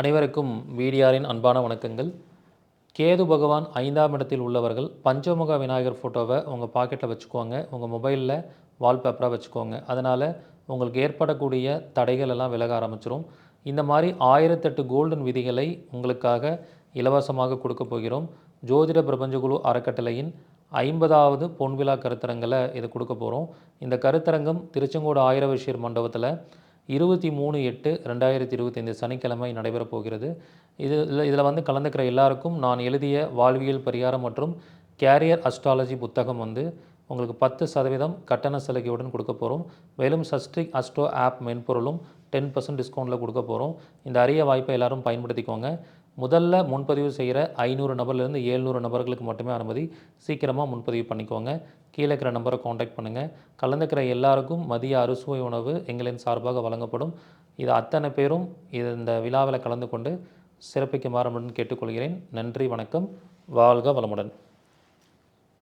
அனைவருக்கும் வீடியாரின் அன்பான வணக்கங்கள். கேது பகவான் ஐந்தாம் இடத்தில் உள்ளவர்கள் பஞ்சமுக விநாயகர் ஃபோட்டோவை உங்கள் பாக்கெட்டில் வச்சுக்கோங்க. உங்கள் மொபைலில் வால்பேப்பராக வச்சுக்கோங்க. அதனால் உங்களுக்கு ஏற்படக்கூடிய தடைகள் எல்லாம் விலக ஆரம்பிச்சிரும். இந்த மாதிரி ஆயிரத்தெட்டு கோல்டன் விதிகளை உங்களுக்காக இலவசமாக கொடுக்க போகிறோம். ஜோதிட பிரபஞ்சகுழு அறக்கட்டளையின் ஐம்பதாவது பொன்விழா கருத்தரங்களை இது கொடுக்க போகிறோம் இந்த கருத்தரங்கம் திருச்செங்கோடு ஆயிரவஷீர் மண்டபத்தில் இருபத்தி மூணு எட்டு ரெண்டாயிரத்தி இருபத்தைந்து சனிக்கிழமை நடைபெறப் போகிறது. இதில் இதில் வந்து கலந்துக்கிற எல்லாருக்கும் நான் எழுதிய வாழ்வியல் பரிகாரம் மற்றும் கேரியர் அஸ்ட்ராலஜி புத்தகம் வந்து உங்களுக்கு பத்து சதவீதம் கட்டண சலுகையுடன் கொடுக்க போகிறோம் மேலும் சஸ்ட்ரிக் அஸ்ட்ரோ ஆப் மென்பொருளும் டென் பர்சன்ட் டிஸ்கவுண்ட்டில் கொடுக்க போகிறோம் இந்த அரிய வாய்ப்பை எல்லாரும் பயன்படுத்திக்கோங்க. முதல்ல முன்பதிவு செய்கிற ஐநூறு நபர்லேருந்து ஏழ்நூறு நபர்களுக்கு மட்டுமே அனுமதி. சீக்கிரமாக முன்பதிவு பண்ணிக்கோங்க. கீழே இருக்கிற நம்பரை காண்டாக்ட் பண்ணுங்கள் கலந்துக்கிற எல்லாருக்கும் மதிய அறுசுவை உணவு எங்களின் சார்பாக வழங்கப்படும். இது அத்தனை பேரும் இது இந்த விழாவில் கலந்து கொண்டு சிறப்பிக்குமாறு கேட்டுக்கொள்கிறேன். நன்றி வணக்கம். வாழ்க வளமுடன்.